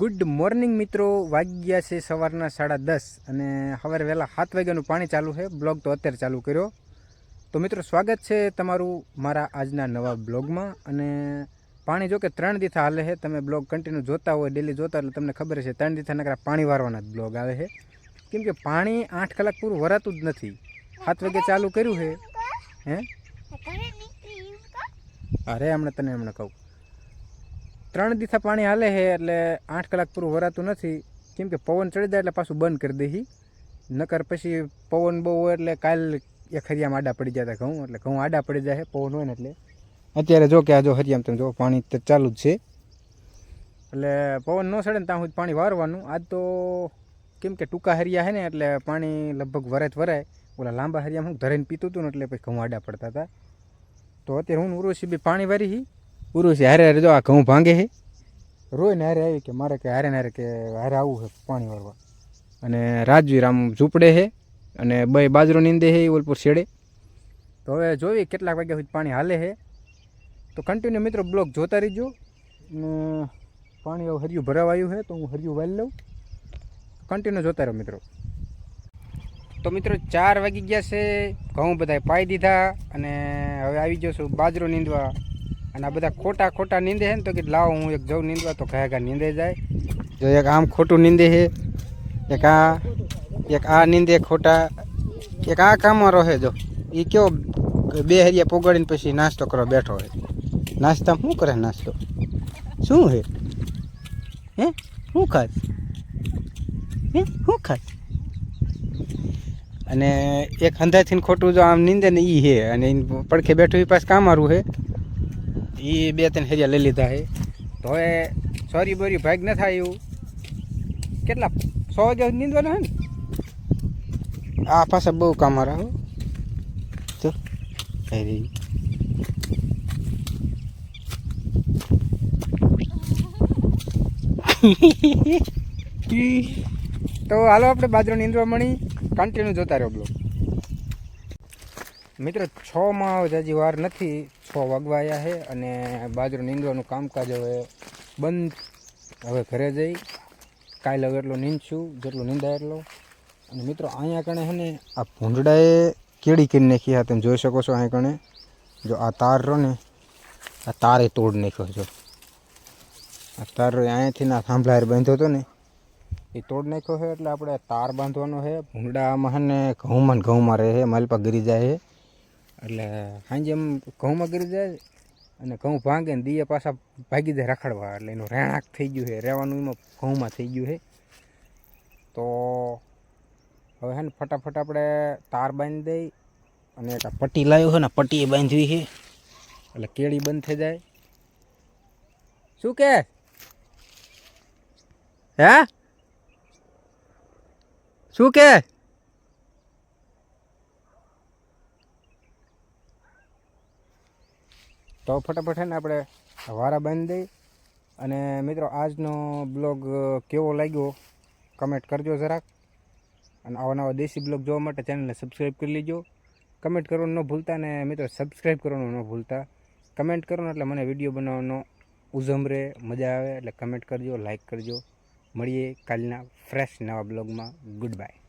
Good morning મિત્રો. વાગ્યા છે સવારના સાડા દસ અને સવારે વહેલા સાત વાગ્યાનું પાણી ચાલુ છે. બ્લોગ તો અત્યારે ચાલુ કર્યો. તો મિત્રો સ્વાગત છે તમારું મારા આજના નવા બ્લોગમાં અને પાણી જો કે ત્રણ દિથા હાલે છે. તમે બ્લોગ કન્ટિન્યુ જોતા હોય ડેલી જોતા એટલે તમને ખબર છે ત્રણ દિવસ નકરા પાણી વારવાના જ બ્લોગ આવે છે. કેમ કે પાણી આઠ કલાક પૂરું વરાતું જ નથી. સાત વાગે ચાલુ કર્યું છે. હે? અરે હમણાં તને હમણાં કહું. ત્રણ દિવસા પાણી હાલે છે એટલે આઠ કલાક પૂરું વરાતું નથી. કેમ કે પવન ચડી જાય એટલે પાછું બંધ કરી દઈ નકર પછી પવન બહુ હોય એટલે કાલ એક ખરિયામાં આડા પડી જતા ઘઉં. એટલે ઘઉં આડા પડી જાય પવન હોય ને એટલે. અત્યારે જો કે આ જો હરિયામ તમે જો, પાણી તો ચાલુ જ છે. એટલે પવન ન ચડે ને ત્યાં સુધી પાણી વારવાનું. આજ તો કેમ કે ટૂંકા હરિયા છે ને એટલે પાણી લગભગ વરે જ વરાય. ઓલા લાંબા હરિયામાં હું ધરીને પીતું હતું ને એટલે પછી ઘઉં આડા પડતા હતા તો અત્યારે હું ઉર્વશી બી પાણી વારી ઉર્વશી હારે હારે જો આ ઘઉં ભાંગે છે. રોય ને હારે આવી કે મારે કે હારે હારે કે હારે આવવું છે પાણી વાળવા. અને રાજવીર આમ ઝૂંપડે છે અને બે બાજરો નીંદે છે ઓલપુર શેડે તો હવે જોઈએ કેટલાક વાગ્યા સુધી પાણી હાલે છે. તો કન્ટિન્યુ મિત્રો બ્લોક જોતા રહીજો. પાણી હવે હરિયું ભરાવાયું છે તો હું હરિયું વાળી લઉં. કન્ટિન્યુ જોતા રહો મિત્રો. તો મિત્રો ચાર વાગી ગયા છે. ઘઉં બધા પાઈ દીધા અને હવે આવી ગયો છું બાજરો નીંદવા. અને આ બધા ખોટા ખોટા નીંદે છે ને તો કે લાવો, હું એક જઉં નીંદવા, તો ઘા કા નીંદે જાય. જો એક આમ ખોટું નીંદે છે, એક આ એક આ નીંદે ખોટા, એક આ કામમાં રહે જો. એ કયો બે હરિયા પોગાડીને પછી નાસ્તો કરવા બેઠો હોય. નાસ્તામાં શું કરે નાસ્તો? શું હે હે? શું ખાસ હે? શું ખાસ અને એક હંધાથી ખોટું જો આમ નીંદે ને એ હે અને પડખે બેઠું એ પાસે કામ મારું હે એ બે ત્રણ હેરિયા લઈ લીધા હે તો હવે સોરી બોરી ભાગ ન થાય એવું. કેટલા? સો વાગ્યા સુધી નીંદવાનો હે ને? આ પાછા બહુ કામ હો. તો હેરી તો હાલો આપણે બાજરો નીંદવા મળી. કન્ટિન્યુ જોતા રહ્યો બ્લોગ. મિત્રો, છ માં હજી વાર નથી. છ વાગવા આવ્યા છે અને બાજરો નીંદવાનું કામકાજ હવે બંધ. હવે ઘરે જઈ કાલે હવે એટલો નીંદશું, જેટલો નીંદાય એટલો. અને મિત્રો, અહીંયા કણે છે ને આ ભૂંડડાએ કેળી કરી નાખી હા તમે જોઈ શકો છો અહીંયા કણે. જો આ તાર રહો ને, આ તારે તોડ નાખ્યો જો. આ તાર અહીંયાથી ના થાંભલા બાંધ્યો હતો ને, એ તોડ નાખ્યો છે, એટલે આપણે તાર બાંધવાનો છે. ભૂંડામાં છે ને ઘઉંમાં ઘઉંમાં રહે છે, માલપા ગરી જાય છે. એટલે સાંજે એમ ઘઉંમાં ગરી જાય અને ઘઉં ભાંગે ને દીએ પાછા ભાગી જાય રખડવા. એટલે એનું રહેણાંક થઈ ગયું છે. રહેવાનું એમાં ઘઉંમાં થઈ ગયું છે. તો હવે હે ને ફટાફટ આપણે તાર બાંધી દઈ અને પટ્ટી લાવ્યો છે ને પટ્ટી બાંધવી છે. એટલે કેળી બંધ થઈ જાય. શું કે? હે? શું કે? તો ફટાફટ છે ને આપણે વારા બાંધી દઈ. અને મિત્રો, આજનો બ્લોગ કેવો લાગ્યો? કમેન્ટ કરજો જરાક. અને આવા નવા દેશી બ્લોગ જોવા માટે ચેનલને સબસ્ક્રાઈબ કરી લેજો. કમેન્ટ કરવાનું ન ભૂલતા અને મિત્રો સબસ્ક્રાઈબ કરવાનું ન ભૂલતા. કમેન્ટ કરો ને એટલે મને વીડિયો બનાવવાનો ઉઝમ રહે, મજા આવે. એટલે કમેન્ટ કરજો લાઇક કરજો. મળીએ કાલના ફ્રેશ નવા બ્લોગમાં. Good bye